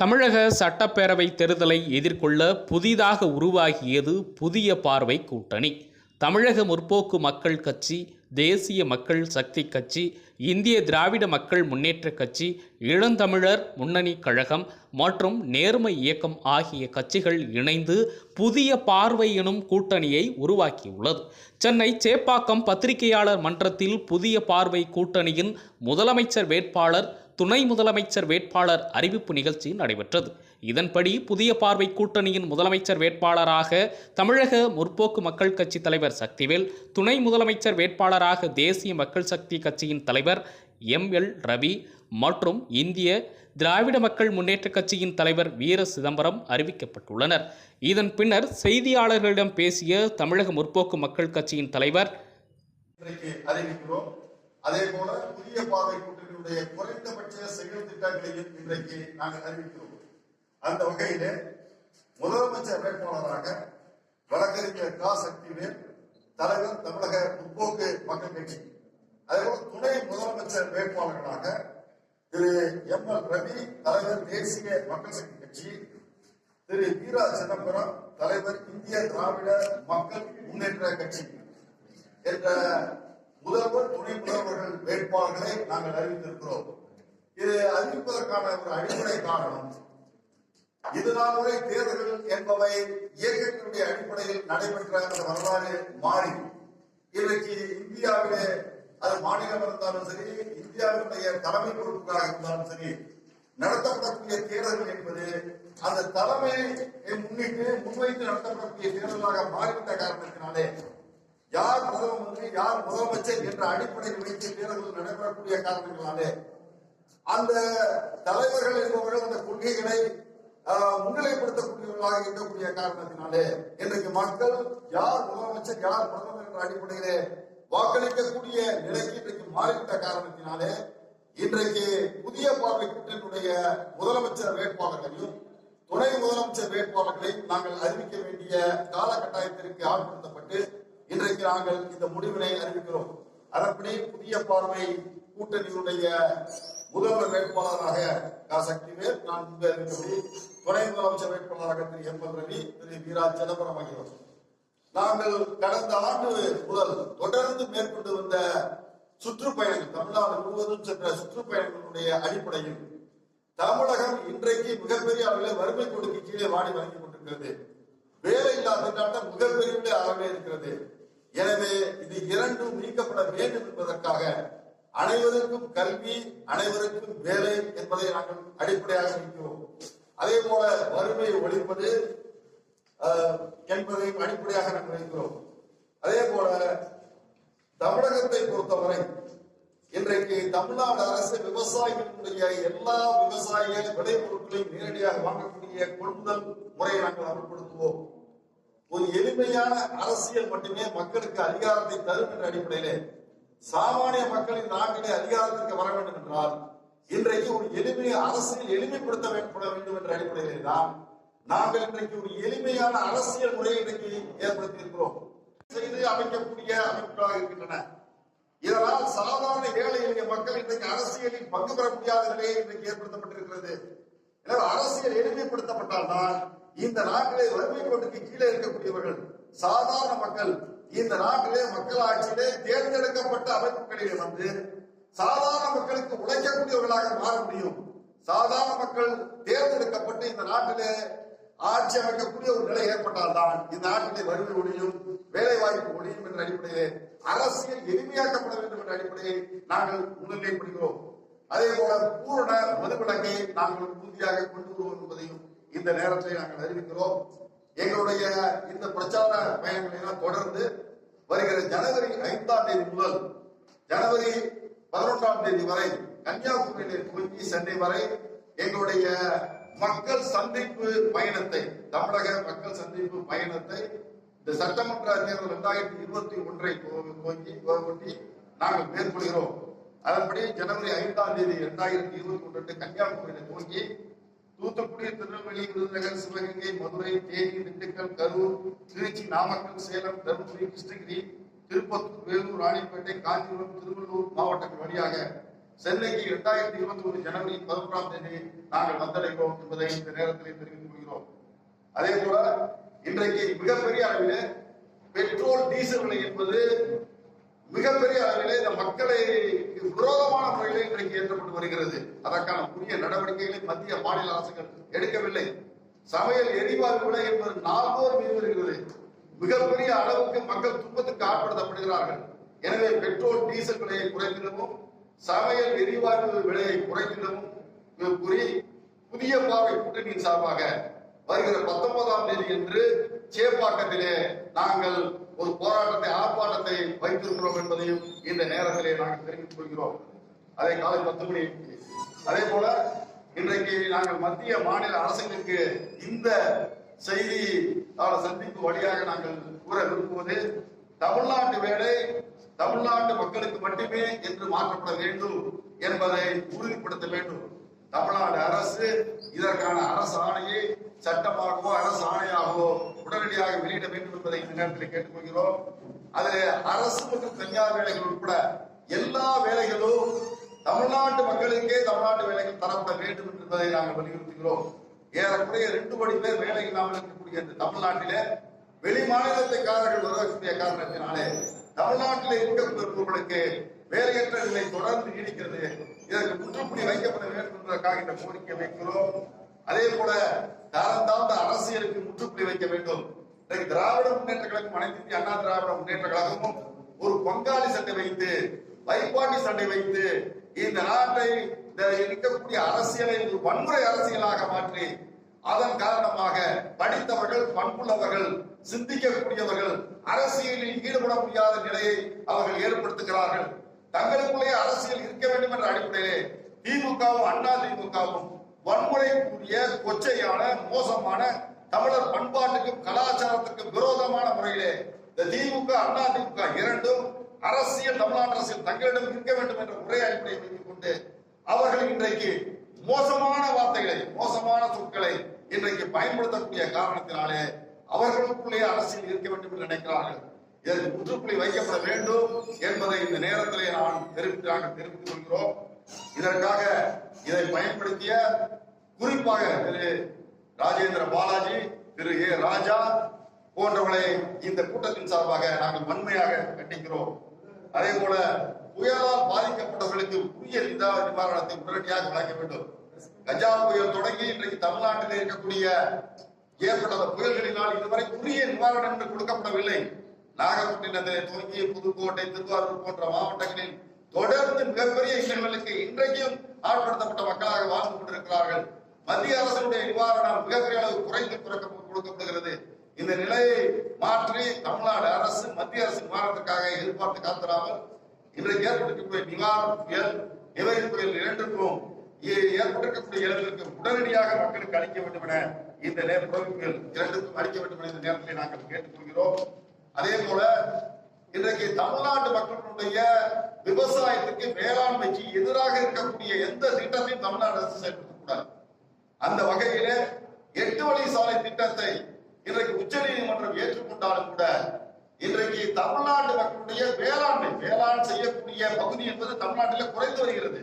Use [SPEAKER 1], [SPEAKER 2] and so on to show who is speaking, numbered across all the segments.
[SPEAKER 1] தமிழக சட்டப்பேரவை தேர்தலை எதிர்கொள்ள புதிதாக உருவாகியது புதிய பார்வை கூட்டணி. தமிழக முற்போக்கு மக்கள் கட்சி தேசிய மக்கள் சக்தி கட்சி இந்திய திராவிட மக்கள் முன்னேற்ற கட்சி இளந்தமிழர் முன்னணி கழகம் மற்றும் நேர்மை இயக்கம் ஆகிய கட்சிகள் இணைந்து புதிய பார்வை எனும் கூட்டணியை உருவாக்கியுள்ளது. சென்னை சேப்பாக்கம் பத்திரிகையாளர் மன்றத்தில் புதிய பார்வை கூட்டணியின் முதலமைச்சர் வேட்பாளர் துணை முதலமைச்சர் வேட்பாளர் அறிவிப்பு நிகழ்ச்சி நடைபெற்றது. இதன்படி புதிய பார்வை கூட்டணியின் முதலமைச்சர் வேட்பாளராக தமிழக முற்போக்கு மக்கள் கட்சி தலைவர் சக்திவேல் துணை முதலமைச்சர் வேட்பாளராக தேசிய மக்கள் சக்தி கட்சியின் தலைவர் எம் எல் ரவி மற்றும் இந்திய திராவிட மக்கள் முன்னேற்ற கட்சியின் தலைவர் வீர சிதம்பரம் அறிவிக்கப்பட்டுள்ளனர். இதன் பின்னர் செய்தியாளர்களிடம் பேசிய தமிழக முற்போக்கு மக்கள் கட்சியின் தலைவர்
[SPEAKER 2] அறிவிக்கிறோம். அதே போல புதிய பாதை கூட்டணியுடைய குறைந்தபட்ச செயல் திட்டங்களையும் இன்றைக்கு நாங்கள் அறிவிக்கிறோம். அந்த வகையிலே முதலமைச்சர் வேட்பாளராக வழக்கறிஞர் கா. சக்திவேல் தலைவர் தமிழக முற்போக்கு மக்கள் கட்சி. அதேபோல துணை முதலமைச்சர் வேட்பாளர்களாக திரு எம். எல். ரவி தலைவர் தேசிய மக்கள் சக்தி கட்சி. திரு வீரா சிதம்பரம் தலைவர் இந்திய திராவிட மக்கள் முன்னேற்ற கட்சி. என்ற முதல்வர் துணை முதல்வர்கள் வேட்பாளர்களை நாங்கள் அறிவித்திருக்கிறோம். இது அறிவிப்பதற்கான ஒரு அடிப்படை காரணம் இதுநாள் வரை தேர்தல்கள் என்பவை இயக்கத்தினுடைய அடிப்படையில் நடைபெற்ற அந்த வரலாறு மாறி இன்றைக்கு இந்தியாவிலே அது மாநிலம் இருந்தாலும் சரி இந்தியாவினுடைய தலைமை பொறுப்புகளாக இருந்தாலும் சரி நடத்தப்படக்கூடிய தேர்தல்கள் என்பது அந்த தலைமையை முன்னிட்டு முன்வைத்து நடத்தப்படக்கூடிய தேர்தலாக மாறிவிட்ட காரணத்தினாலே யார் பிரதம மந்திரி யார் முதலமைச்சர் என்ற அடிப்படையில் வைத்து தேர்தல் நடைபெறக்கூடிய காரணங்களாலே அந்த தலைவர்கள் என்பவர்கள் அந்த கொள்கைகளை முன்னிலைப்படுத்தக்கூடியவர்களாக இருக்கக்கூடிய காரணத்தினாலே இன்றைக்கு மக்கள் யார் முதலமைச்சர் யார் பிரதமர் என்ற அடிப்படையிலே வாக்களிக்கக்கூடிய நிலைக்கு இன்றைக்கு மாறிவிட்ட காரணத்தினாலே இன்றைக்கு புதிய பார்வை கூட்டத்தினுடைய முதலமைச்சர் வேட்பாளர்களையும் துணை முதலமைச்சர் வேட்பாளர்களையும் நாங்கள் அறிவிக்க வேண்டிய காலகட்டாயத்திற்கு ஆட்படுத்தப்பட்டு இன்றைக்கு நாங்கள் இந்த முடிவினை அறிவிக்கிறோம். அதன்படி புதிய பார்வை கூட்டணியினுடைய முதல்வர் வேட்பாளராக கா. சக்திவேல் நான் முன்பு அறிவித்தபடி துணை முதலமைச்சர் வேட்பாளராக திரு. எம். எல். ரவி திரு. வீரா சிதம்பரம் ஆகியோர். நாங்கள் கடந்த ஆண்டு முதல் தொடர்ந்து மேற்கொண்டு வந்த சுற்றுப்பயணங்கள் தமிழ்நாடு முழுவதும் சென்ற சுற்றுப்பயணங்களுடைய அடிப்படையில் தமிழகம் இன்றைக்கு மிகப்பெரிய அளவில் வறுமை கொடுக்கு கீழே வாடி வழங்கி கொண்டிருக்கிறது. வேலை இல்லாத திண்டாட்டம் மிகப்பெரிய அளவில் இருக்கிறது. எனவே இது இரண்டும் நீக்கப்பட வேண்டும் என்பதற்காக அனைவருக்கும் கல்வி அனைவருக்கும் வேலை என்பதை நாங்கள் அடிப்படையாக வைக்கிறோம் அதே போல வறுமையை ஒழிப்பது என்பதையும் அடிப்படையாக நாங்கள் வைக்கிறோம் அதே போல தமிழகத்தை பொறுத்தவரை இன்றைக்கு தமிழ்நாடு அரசு விவசாயிகளுடைய எல்லா விவசாய விளைபொருட்களையும் நேரடியாக வாங்கக்கூடிய கொள்முதல் முறையை நாங்கள் அமல்படுத்துவோம். ஒரு எளிமையான அரசியல் மட்டுமே மக்களுக்கு அதிகாரத்தை தரும் என்ற அடிப்படையிலே சாமானிய மக்களின் நாட்டிலே அதிகாரத்திற்கு வர வேண்டும் என்றால் இன்றைக்கு ஒரு எளிமையை அரசியல் எளிமைப்படுத்த வேண்டும் என்ற அடிப்படையிலே தான் நாங்கள் இன்றைக்கு ஒரு எளிமையான அரசியல் முறையை இன்றைக்கு ஏற்படுத்தி இருக்கிறோம் செய்து அமைக்கக்கூடிய அமைப்புகளாக இருக்கின்றன. இதனால் சாதாரண ஏழை எளிய மக்கள் இன்றைக்கு அரசியலில் பங்கு பெற முடியாத நிலையை இன்றைக்கு ஏற்படுத்தப்பட்டிருக்கிறது. எனவே அரசியல் எளிமைப்படுத்தப்பட்டால்தான் இந்த நாட்டிலே வறுமை கோட்டுக்கு கீழே இருக்கக்கூடியவர்கள் சாதாரண மக்கள் இந்த நாட்டிலே மக்கள் ஆட்சியிலே தேர்ந்தெடுக்கப்பட்ட அமைப்புகளிலே வந்து சாதாரண மக்களுக்கு உழைக்கக்கூடியவர்களாக மாற முடியும். சாதாரண மக்கள் தேர்ந்தெடுக்கப்பட்டு இந்த நாட்டிலே ஆட்சி அமைக்கக்கூடிய ஒரு நிலை ஏற்பட்டால்தான் இந்த நாட்டிலே வறுமை ஒழியும் வேலை வாய்ப்பு ஒழியும் என்ற அடிப்படையிலே அரசியல் எளிமையாக்கப்பட வேண்டும் என்ற அடிப்படையை நாங்கள் முன்னிலைப்படுகிறோம். அதே போல பூரண மதுவிலக்கை நாங்கள் உறுதியாக கொண்டு வருவோம் என்பதையும் இந்த நேரத்தை நாங்கள் அறிவிக்கிறோம். எங்களுடைய இந்த பிரச்சார பயணங்களை எல்லாம் தொடர்ந்து வருகிற ஜனவரி ஐந்தாம் தேதி முதல் ஜனவரி பதினொன்றாம் தேதி வரை கன்னியாகுமரியிலே துவங்கி சென்னை வரை எங்களுடைய மக்கள் சந்திப்பு பயணத்தை தமிழக மக்கள் சந்திப்பு பயணத்தை இந்த சட்டமன்ற தேர்தல் இரண்டாயிரத்தி இருபத்தி ஒன்றை துவங்கி ஒட்டி நாங்கள் மேற்கொள்கிறோம். அதன்படி ஜனவரி ஐந்தாம் தேதி இரண்டாயிரத்தி இருபத்தி ஒன்று கன்னியாகுமரியில் துவங்கி தூத்துக்குடி திருநெல்வேலி விருதுநகர் சிவகங்கை மதுரை தேனி திண்டுக்கல் கரூர் திருச்சி நாமக்கல் சேலம் தருமபுரி கிருஷ்ணகிரி திருப்பத்தூர் வேலூர் ராணிப்பேட்டை காஞ்சிபுரம் திருவள்ளூர் மாவட்டங்கள் வழியாக சென்னைக்கு இரண்டாயிரத்தி இருபத்தி ஒன்று ஜனவரி பதினொன்றாம் தேதி நாங்கள் வந்தடைகிறோம் என்பதை இந்த நேரத்தில் தெரிவித்துக் கொள்கிறோம். அதே போல இன்றைக்கு மிகப்பெரிய அளவில் பெட்ரோல் டீசல் விலை என்பது மிகப்பெரிய அளவிலே இந்த மக்களை விரோதமான முறையிலே இன்றைக்கு ஏற்றப்பட்டு வருகிறது. அதற்கான புதிய நடவடிக்கைகளை மத்திய மாநில அரசுகள் எடுக்கவில்லை. சமையல் எரிவாயு விலை என்பது நாள்தோறும் மீது வருகிறது மிகப்பெரிய அளவுக்கு மக்கள் துன்பத்துக்கு ஆட்படுத்தப்படுகிறார்கள். எனவே பெட்ரோல் டீசல் விலையை குறைத்திடவும் சமையல் எரிவாயு விலையை குறைத்திடவும் கூறி புதிய பார்வை கூட்டணியின் சார்பாக வருகிற பத்தொன்பதாம் தேதி என்று சேப்பாக்கத்திலே நாங்கள் ஒரு போராட்டத்தை ஆர்ப்பாட்டத்தை வைத்திருக்கிறோம் என்பதையும் இந்த நேரத்திலே நாங்கள் தெரிவித்துக் கொள்கிறோம். அதே காலை பத்து மணி. அதே போல இன்றைக்கு நாங்கள் மத்திய மாநில அரசுகளுக்கு இந்த செய்தி சந்திப்பு வழியாக நாங்கள் கூற விரும்புவது தமிழ்நாட்டு வேலை தமிழ்நாட்டு மக்களுக்கு மட்டுமே என்று மாற்றப்பட வேண்டும் என்பதை உறுதிப்படுத்த வேண்டும். தமிழ்நாடு அரசு இதற்கான அரசு ஆணையை சட்டமாகவோ அரசு ஆணையாகவோ உடனடியாக வெளியிட வேண்டும் என்பதை இந்த நேரத்தில் கேட்டுக்கொள்கிறோம் அதில் அரசு மற்றும் தனியார் வேலைகள் உட்பட எல்லா வேலைகளும் தமிழ்நாட்டு மக்களுக்கே தமிழ்நாட்டு வேலைகள் தரப்பட வேண்டும் என்பதை நாங்கள் வலியுறுத்துகிறோம். ஏறக்குறைய ரெண்டு கோடி பேர் வேலை இல்லாமல் இருக்கக்கூடிய இந்த தமிழ்நாட்டிலே வெளி மாநிலத்துக்காரர்கள் வருவதற்குரிய காரணத்தினாலே தமிழ்நாட்டில் இருக்கக்கூடியவர்களுக்கு வேலையற்ற நிலை தொடர்ந்து நீடிக்கிறது. இதற்கு முற்றுப்புள்ளி வைக்கப்பட வேண்டும் என்பதற்காக இந்த கோரிக்கை வைக்கிறோம். அதே போல தரம் தாழ்ந்த அரசியலுக்கு முற்றுப்புள்ளி வைக்க வேண்டும். இன்றைக்கு திராவிட முன்னேற்ற கழகம் அனைத்து அண்ணா திராவிட முன்னேற்ற கழகமும் ஒரு பங்காளி சண்டை வைத்து வைப்பாட்டி சண்டை வைத்து இந்த நாட்டை இந்த இருக்கக்கூடிய அரசியலை ஒரு வன்முறை அரசியலாக மாற்றி அதன் காரணமாக படித்தவர்கள் பண்புள்ளவர்கள் சிந்திக்கக்கூடியவர்கள் அரசியலில் ஈடுபட முடியாத நிலையை அவர்கள் ஏற்படுத்துகிறார்கள். தங்களுக்குள்ளே அரசியல் இருக்க வேண்டும் என்ற அடிப்படையிலே திமுகவும் அண்ணா திமுகவும் வன்முறைக்குரிய கொச்சையான மோசமான தமிழர் பண்பாட்டுக்கும் கலாச்சாரத்துக்கும் விரோதமான முறையிலே இந்த திமுக அண்ணா திமுக இரண்டும் அரசியல் தமிழ்நாட்டு அரசியல் தங்களிடம் இருக்க வேண்டும் என்ற உரை அடிப்படையை வைத்துக் கொண்டு அவர்கள் இன்றைக்கு மோசமான வார்த்தைகளை மோசமான சொற்களை இன்றைக்கு பயன்படுத்தக்கூடிய காரணத்தினாலே அவர்களுக்குள்ளே அரசியல் இருக்க வேண்டும் என்று நினைக்கிறார்கள். இதற்கு முற்றுப்புள்ளி வைக்கப்பட வேண்டும் என்பதை இந்த நேரத்திலே நான் தெரிவித்து தெரிவித்துக் கொள்கிறோம். இதற்காக இதை பயன்படுத்திய குறிப்பாக திரு ராஜேந்திர பாலாஜி திரு ஏ ராஜா போன்றவர்களை இந்த கூட்டத்தின் சார்பாக நாங்கள் வன்மையாக கண்டிக்கிறோம். அதே போல புயலால் பாதிக்கப்பட்டவர்களுக்கு உரிய நிதா நிவாரணத்தை உடனடியாக வழங்க வேண்டும். கஜா புயல் தொடங்கி இன்றைக்கு தமிழ்நாட்டில் இருக்கக்கூடிய ஏற்பட்ட புயல்களினால் இதுவரை உரிய நிவாரணம் என்று கொடுக்கப்படவில்லை. நாகப்பட்டினத்திலே துவங்கி புதுக்கோட்டை திருவாரூர் போன்ற மாவட்டங்களில் தொடர்ந்து மிகப்பெரிய இன்னல்களுக்கு இன்றைக்கும் ஆட்படுத்தப்பட்ட மக்களாக வாழ்ந்து கொண்டிருக்கிறார்கள். மத்திய அரசினுடைய நிவாரணம் மிகப்பெரிய அளவு குறைந்து கொடுக்கப்படுகிறது. இந்த நிலையை மாற்றி தமிழ்நாடு அரசு மத்திய அரசு நிவாரணத்துக்காக எதிர்பார்த்து காத்திராமல் இன்றைக்கு ஏற்பட்டிருக்கக்கூடிய நிவாரண புயல் நிவரி புயல் இரண்டுக்கும் ஏ- ஏற்பட்டிருக்கக்கூடிய இழப்பிற்கு உடனடியாக மக்களுக்கு அளிக்க வேண்டும் என இந்த நேர புயல் இரண்டுக்கும் அளிக்க வேண்டும் என இந்த நேரத்தில் நாங்கள் கேட்டுக்கொள்கிறோம். அதே போல இன்றைக்கு தமிழ்நாட்டு மக்களுடைய விவசாயத்துக்கு வேளாண்மைக்கு எதிராக இருக்கக்கூடிய எந்த திட்டத்தையும் தமிழ்நாடு அரசு செயல்படுத்தக்கூடாது அந்த வகையில எட்டு வழி சாலை திட்டத்தை இன்றைக்கு உச்ச நீதிமன்றம் ஏற்றுக்கொண்டாலும் கூட இன்றைக்கு தமிழ்நாட்டு மக்களுடைய வேளாண்மை வேளாண் செய்யக்கூடிய பகுதி என்பது தமிழ்நாட்டில் குறைந்து வருகிறது.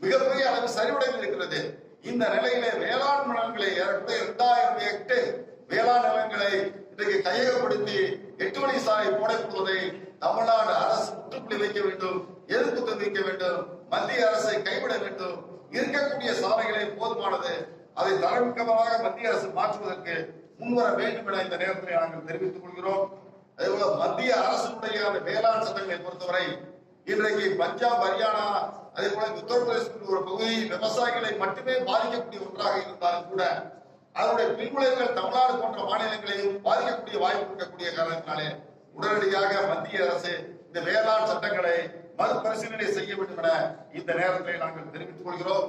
[SPEAKER 2] மிகப்பெரிய அளவு சரிவடைந்து இருக்கிறது. இந்த நிலையிலே வேளாண் நிலங்களை இரண்டாயிரம் எட்டு வேளாண் நிலங்களை இன்றைக்கு கையகப்படுத்தி எட்டு மணி சாலை போடப்படுவதை தமிழ்நாடு அரசு முற்றுப்புள்ளி வைக்க வேண்டும் எதிர்ப்பு தெரிவிக்க வேண்டும் மத்திய அரசை கைவிட வேண்டும். இருக்கக்கூடிய சாலைகளை போதுமானது. அதை தரமிக்கமாக மத்திய அரசு மாற்றுவதற்கு முன்வர வேண்டும் என இந்த நேரத்தில் நாங்கள் தெரிவித்துக் கொள்கிறோம். அதேபோல மத்திய அரசுடைய அந்த வேளாண் சட்டங்களை பொறுத்தவரை இன்றைக்கு பஞ்சாப் ஹரியானா அதே போல உத்தரப்பிரதேசத்தில் ஒரு பகுதி விவசாயிகளை மட்டுமே பாதிக்கக்கூடிய ஒன்றாக இருந்தாலும் கூட அதனுடைய பின்விளைவுகள் தமிழ்நாடு போன்ற மாநிலங்களையும் பாதிக்கக்கூடிய வாய்ப்பு இருக்கக்கூடிய காரணத்தினாலே உடனடியாக மத்திய அரசு இந்த வேளாண் சட்டங்களை மறுபரிசீலனை செய்ய வேண்டும் என இந்த நேரத்தில் நாங்கள் தெரிவித்துக் கொள்கிறோம்.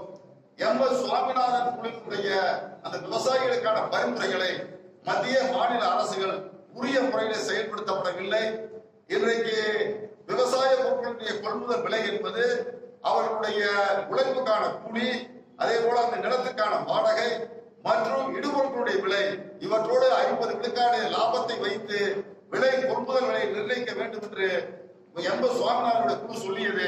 [SPEAKER 2] எம் எஸ் சுவாமிநாதன் குழுவினுடைய அந்த விவசாயிகளுக்கான பரிந்துரைகளை மத்திய மாநில அரசுகள் உரிய முறையில் செயல்படுத்தப்படவில்லை. இன்றைக்கு விவசாய பொருட்களுடைய கொள்முதல் விலை என்பது அவர்களுடைய உழைப்புக்கான கூலி அதே போல அந்த நிலத்துக்கான வாடகை மற்றும் இடுபொருட்களுடைய விலை. இவற்றோடு ஐம்பது விழுக்காடு லாபத்தை வைத்து விலை கொள்முதல் விலை நிர்ணயிக்க வேண்டும் என்று எம். சுவாமிநாதனுடைய குழு சொல்லியது.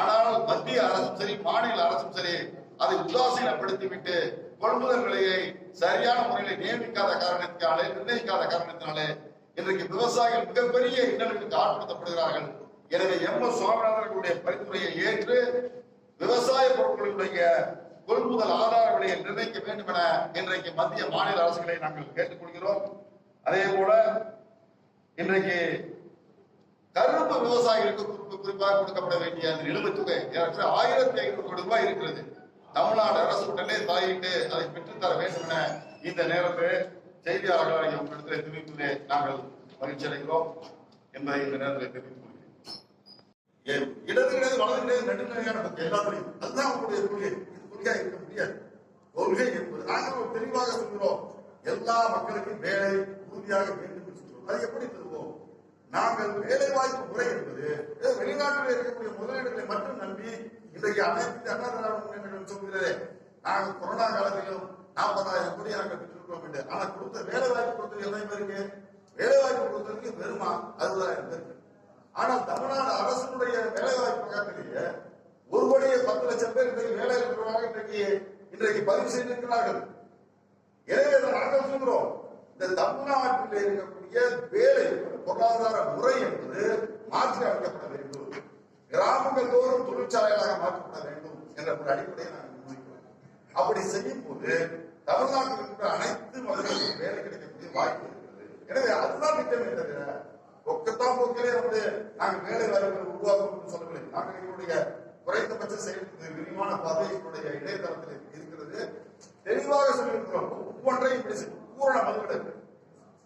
[SPEAKER 2] ஆனால் மத்திய அரசும் சரி மாநில அரசும் சரி அதை உதாசீனப்படுத்திவிட்டு கொள்முதல் விலையை சரியான முறையில் நியமிக்காத காரணத்தினாலே நிர்ணயிக்காத காரணத்தினாலே இன்றைக்கு விவசாயிகள் மிகப்பெரிய இன்னலுக்கு ஆட்படுத்தப்படுகிறார்கள் எனவே எம். எஸ். சுவாமிநாதனுடைய பரிந்துரையை ஏற்று விவசாய பொருட்களுடைய கொள்முதல் ஆதார விலையை நிர்ணயிக்க வேண்டும் என இன்றைக்கு மத்திய மாநில அரசுகளை நாங்கள் கேட்டுக்கொள்கிறோம். அதே போல இன்றைக்கு கரும்பு விவசாயிகளுக்கு குறிப்பு குறிப்பாக கொடுக்கப்பட வேண்டிய அந்த நிலுவைத் தொகை ஏறக்குறைய ஆயிரத்தி ஐநூறு கோடி ரூபாய் இருக்கிறது. தமிழ்நாடு அரசு உடனே தலையிட்டு அதை பெற்றுத்தர வேண்டும் என இந்த நேரத்தில் செய்தியாளர்களாக உங்களிடத்தில் தெரிவிப்பதே நாங்கள் மகிழ்ச்சி அடைகிறோம் என்பதை இந்த நேரத்தில் தெரிவித்துக் கொள்கிறேன். இடது கிடையாது வலது கிடையாது நடுநிலையான போக்கு எல்லாத்துலையும். அதுதான் உங்களுடைய கொள்கை. இது இருக்க முடியாது. கொள்கை என்பது நாங்கள் தெளிவாக சொல்கிறோம். எல்லா மக்களுக்கும் வேலை உறுதியாக வேண்டும் என்று சொல்கிறோம். அது எப்படி தருவோம் நாங்கள் வேலை வாய்ப்பு முறை என்பது ஏதோ வெளிநாட்டில் இருக்கக்கூடிய முதலீடுகளை மட்டும் நம்பி இன்றைக்கு அனைத்து அண்ணா திராவிட சொல்கிறதே நாங்கள் கொரோனா காலத்திலும் நாற்பதாயிரம் கோடி நாங்கள் பெற்றிருக்கிறோம் என்று. ஆனா கொடுத்த வேலை வாய்ப்பு கொடுத்தது எத்தனை பேருக்கு? வேலை வாய்ப்பு கொடுத்ததுக்கு வெறுமா அறுபதாயிரம் பேருக்கு. ஆனால் தமிழ்நாடு அரசனுடைய வேலை வாய்ப்பு காட்டிலேயே ஒரு கோடியே பத்து லட்சம் பேர் இன்றைக்கு வேலை இருக்கிறவங்க இன்றைக்கு இன்றைக்கு பதிவு செய்திருக்கிறார்கள். எனவே இதை நாங்கள் சொல்கிறோம். இந்த தமிழ்நாட்டில் இருக்கக்கூடிய வேலை பொருளாதார முறை என்பது மாற்றி அமைக்கப்பட வேண்டும். கிராமங்கள் தோறும் தொழிற்சாலைகளாக மாற்றப்பட வேண்டும் என்ற ஒரு அடிப்படையை நாங்கள் முன்வைக்கிறோம் அப்படி செய்யும் போது தமிழ்நாட்டில் இருக்கிற அனைத்து மக்களுக்கும் வேலை கிடைக்கக்கூடிய வாய்ப்பு இருக்கிறது. எனவே அதுதான் திட்டமே தவிர ஒக்கத்தான் போக்கிலே வந்து நாங்கள் வேலை வாய்ப்புகளை உருவாக்கும் சொல்லவில்லை. நாங்கள் எங்களுடைய குறைந்தபட்ச செயல் விரிவான பாதை எங்களுடைய இணையதளத்தில் இருக்கிறது. தெளிவாக சொல்லியிருக்கிறோம். ஒவ்வொன்றையும் இப்படி பூரண மதுவிலக்கு.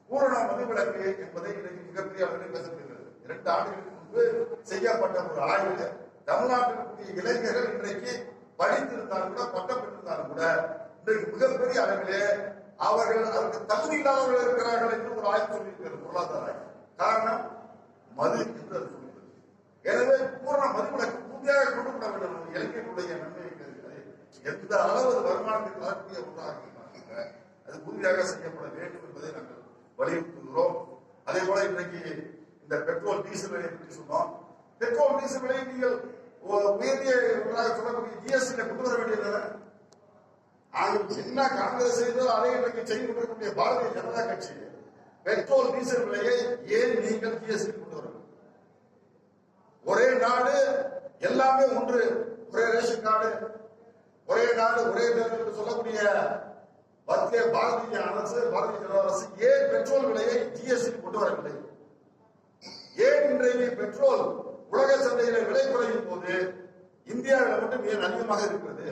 [SPEAKER 2] பூரண மதுவிலக்கு என்பதை இன்றைக்கு மிகப்பெரிய அளவில் பேசப்படுகிறது. இரண்டு ஆண்டுகளுக்கு முன்பு செய்யப்பட்ட ஒரு ஆய்வில் தமிழ்நாட்டில் இளைஞர்கள் இன்றைக்கு படித்திருந்தாலும் கூட பட்டம் பெற்றிருந்தாலும் கூட இன்றைக்கு மிகப்பெரிய அளவிலே அவர்கள் அதற்கு தகுதி இல்லாதவர்கள் இருக்கிறார்கள் என்று ஒரு ஆய்வு சொல்லியிருக்கிறது. பொருளாதார காரணம் மது என்று அது சொல்லுகிறது எனவே பூரண மதுவிலக்கு. இந்தியாவை கொண்டு விட வேண்டும். நம்ம இளைஞர்களுடைய எந்த அளவு அது வருமானத்தை தரக்கூடிய ஒன்றாக அது உறுதியாக செய்யப்பட வேண்டும் என்பதை நாங்கள் வலியுறுத்துகிறோம். அதே போல இன்றைக்கு இந்த பெட்ரோல் டீசல் விலையை பற்றி சொன்னோம். பெட்ரோல் டீசல் விலையை நீங்கள் உ- ஒன்றாக சொல்லக்கூடிய ஜிஎஸ்டி கொண்டு வர வேண்டியது ஆனால் என்ன காங்கிரஸ் செய்தோ அதை இன்றைக்கு செய்து கொண்டிருக்கக்கூடிய பாரதிய ஜனதா கட்சி. பெட்ரோல் டீசல் விலையை ஏன் நீங்கள் ஜிஎஸ்டி கொண்டு வர ஒரே நாடு எல்லாமே ஒன்று. ஒரே ரேஷன் கார்டு ஒரே நாடு ஒரே தேர்தல் என்று சொல்லக்கூடிய மத்திய பாரதிய அரசு பாரதிய ஜனதா அரசு ஏன் பெட்ரோல் விலையை ஜிஎஸ்டி கொண்டு வரவில்லை? ஏன் இன்றைக்கு பெட்ரோல் உலக சந்தையில விலை குறையும் போது இந்தியாவில் மட்டும் ஏன் அதிகமாக இருக்கிறது?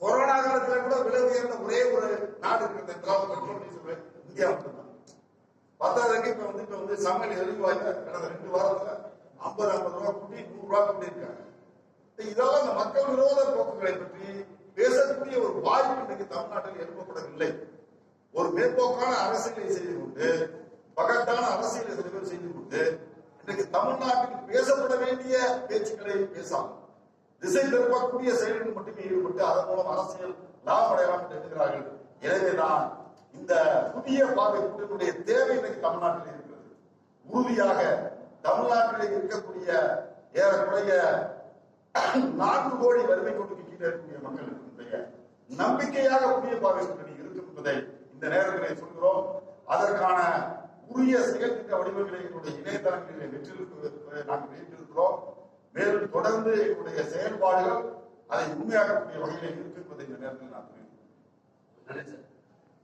[SPEAKER 2] கொரோனா காலத்தில் கூட விலை உயர்ந்த ஒரே ஒரு நாடு இருக்கிறது பெட்ரோல் டீசல் இந்தியா மட்டும்தான். பத்தாவதுக்கு இப்ப வந்து இப்ப வந்து சமையல் எரிவாயு கடந்த ரெண்டு வாரத்துல ஐம்பது ஐம்பது ரூபா குட்டி நூறு ரூபா இருக்காங்க இதெல்லாம் இந்த மக்கள் விரோத போக்குகளை பற்றி பேசக்கூடிய ஒரு வாய்ப்பு இன்னைக்கு தமிழ்நாட்டில் எழுப்பப்படவில்லை. ஒரு மேற்போக்கான அரசியலை செய்து கொண்டு பகட்டான அரசியலை சில பேர் செய்து கொண்டு இன்னைக்கு தமிழ்நாட்டில் பேசப்பட வேண்டிய பேச்சுக்களை பேசாமல் திசை திருப்பக்கூடிய செயலில் மட்டுமே ஈடுபட்டு அதன் மூலம் அரசியல் லாபம் அடையலாம் என்று எண்ணுகிறார்கள். எனவேதான் இந்த புதிய பார்வை கூட்டத்தினுடைய தேவை இன்னைக்கு தமிழ்நாட்டில் இருக்கிறது. உறுதியாக தமிழ்நாட்டில் இருக்கக்கூடிய ஏறக்குறைய நான்கு கோடி வறுமை கோட்டுக்கு கீழே இருக்கக்கூடிய மக்களுடைய நம்பிக்கையாக புதிய பார்வை கூட்டணி இருக்கும் என்பதை இந்த நேரத்திலே சொல்கிறோம். அதற்கான உரிய செயல் திட்ட வடிவங்களை எங்களுடைய இணையதளங்களிலே வெற்றிருக்கிறது நாங்கள் வைத்திருக்கிறோம் மேலும் தொடர்ந்து எங்களுடைய செயல்பாடுகள் அதை உண்மையாகக்கூடிய வகையில் இருக்கும் என்பதை இந்த நேரத்தில் நான் தெரிவிக்கிறேன்.
[SPEAKER 3] நன்றி சார்.